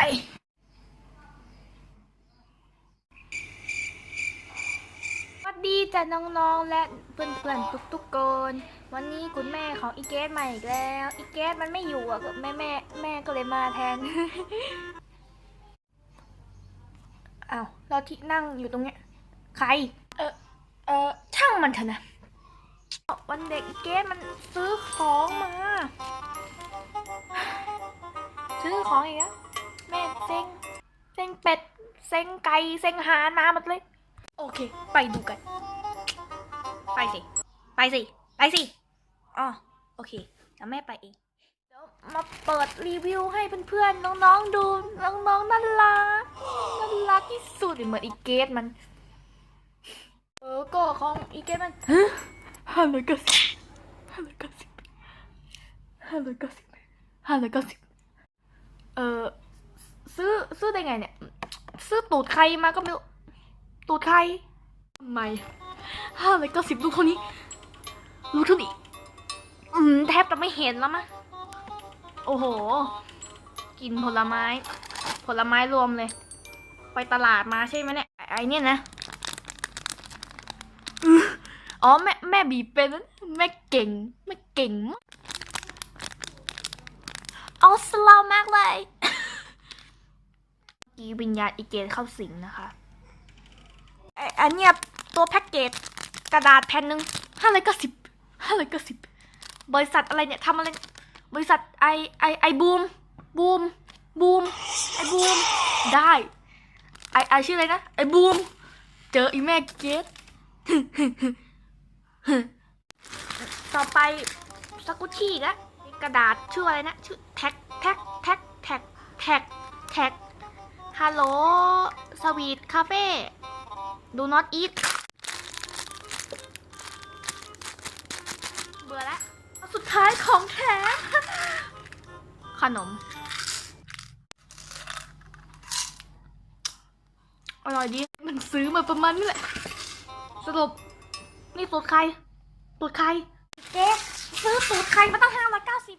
สวัสดีจ้ะน้องๆและเพื่อนๆทุกๆคนวันนี้คุณแม่ของอีเกสมาอีกแล้ว อีเกสมันไม่อยู่อะกับแม่แม่แม่ก็เลยมาแทนอ้าวเราที่นั่งอยู่ตรงเนี้ยใคร เออเออช่างมันเถอะนะ วันเด็กอีเกสมันซื้อของมา ซื้อของอีกแล้ว แม่เซ็งเซ็งเป็ดเซ็งไก่เซ็งหามาหมดเลย โอเค ไปดูกัน ไปสิ ไปสิ ไปสิอ๋อโอเคแล้วแม่ไปเองเดี๋ยวมาเปิดรีวิวให้เพื่อนๆน้องๆดูน้องๆน่ารักน่ารักที่สุดเหมือนอีเกตมัน เออก็ของอีเกตมันห้าร้อยเก้าสิบห้าร้อยเก้าสิบห้าร้อยเก้าสิบห้าร้อยเก้าสิบเออ ซื้อซื้อได้ไงเนี่ย ซื้อตูดใครมาก็ไม่รู้ตูดใครทำไมห้าร้อยเก้าสิบลูกเท่านี้ลูกเท่านี้อืมแทบจะไม่เห็นแล้วมะโอ้โห กินผลไม้ ผลไม้รวมเลย ไปตลาดมาใช่ไหมเนี่ยไอ้ไอ้เนี่ยนะอื้ออ๋อแม่แม่บีบเป็นนะแม่เก่งแม่เก่งมากเอาสลาวมากเลย กีวิญญาณอีเกนเข้าสิงนะคะไออันเนี้ยตัวแพ็กเกจกระดาษแผ่นหนึ่งห้าร้อยเก้าสิบห้าร้อยเก้าสิบบริษัทอะไรเนี่ยทำอะไร บริษัทไอไอไอบูมบูมบูมไอบูมได้ไอไอชื่ออะไรนะไอบูมเจออีแม่เกตต่อไปสกุชชี่ละกระดาษชื่ออะไรนะชื่อแท็กแท็กาเฟ่ดูน็อตอีทเบื่อแล้วสุดท้ายของแท้ขนม อร่อยดี มันซื้อมาประมาณนี้แหละ สรุป นี่สูตรใครสูตรใครเจ๊ซื้อสูตรใครมาตั้งห้าร้อยเก้าสิบ